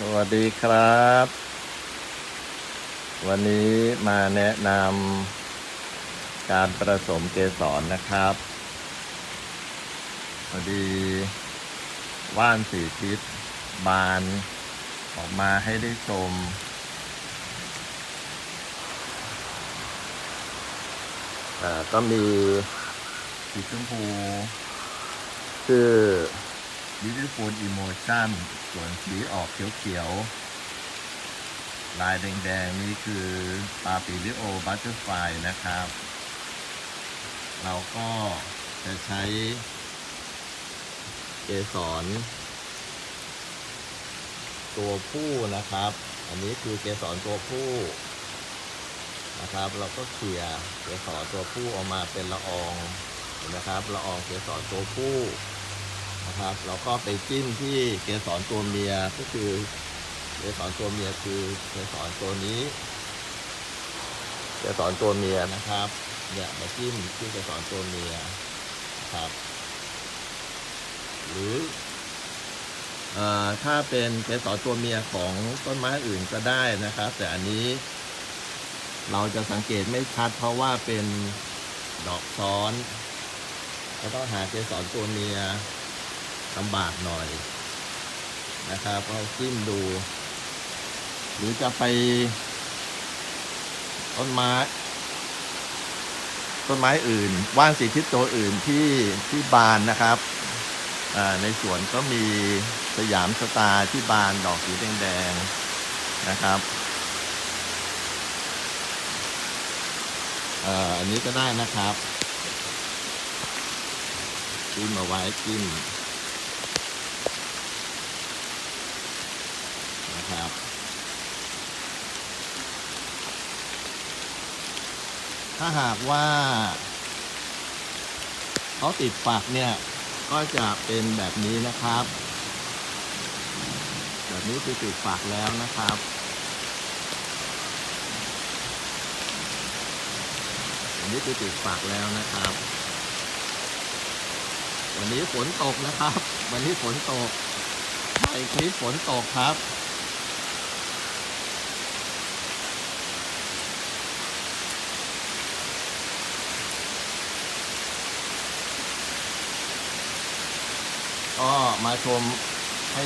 สวัสดีครับ วันนี้มาแนะนำการผสมเกสรนะครับพอดีว่านสีทิศบานออกมาให้ได้ชม ก็มีสีชมพูชื่อ Beautiful Emotion ส่วนสีออกเขียวๆ ลายแดงๆ นี่คือปาปิลิโอบัตเตอร์ไฟนะครับ เราก็จะใช้เกสรตัวผู้นะครับ อันนี้คือเกสรตัวผู้นะครับ เราก็เขี่ยเกสรตัวผู้ออกมาเป็นละอองนไหมครับละอองเกสรตัวผู้ นะครับเราก็ไปจิ้มที่เกสรตัวเมียก็คือเกสรตัวเมียคือเกสรตัวนี้เกสรตัวเมียนะครับเนี่ยมาจิ้มที่เกสรตัวเมียนะครับ หรืออถ้าเป็นเกสรตัวเมียของต้นไม้อื่นก็ได้นะครับ แต่อันนี้เราจะสังเกตไม่ชัดเพราะว่าเป็นดอกซ้อน ก็ต้องหาเกสรตัวเมีย ลำบากหน่อยนะครับก็จิ้มดู หรือจะไป ต้นไม้ ต้นไม้อื่น ว่านสีทิศตัวอื่นที่ที่บานนะครับในสวนก็มีสยามสตาร์ที่บานดอกสีแดงๆนะครับอันนี้ก็ได้นะครับจิ้มเอาไว้จิ้มนะครับ ถ้าหากว่าเขาติดฝักเนี่ย ก็จะเป็นแบบนี้นะครับ แบบนี้คือติดฝักแล้วนะครับอันนี้คือติดฝักแล้วนะครับ วันนี้ฝนตกนะครับ วันนี้ฝนตกถ่คลิปฝนตกครับ ก็มาชมให้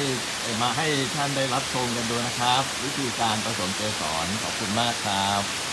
มาให้ท่านได้รับชมกันดูนะครับ วิธีการผสมเกสรขอบคุณมากครับ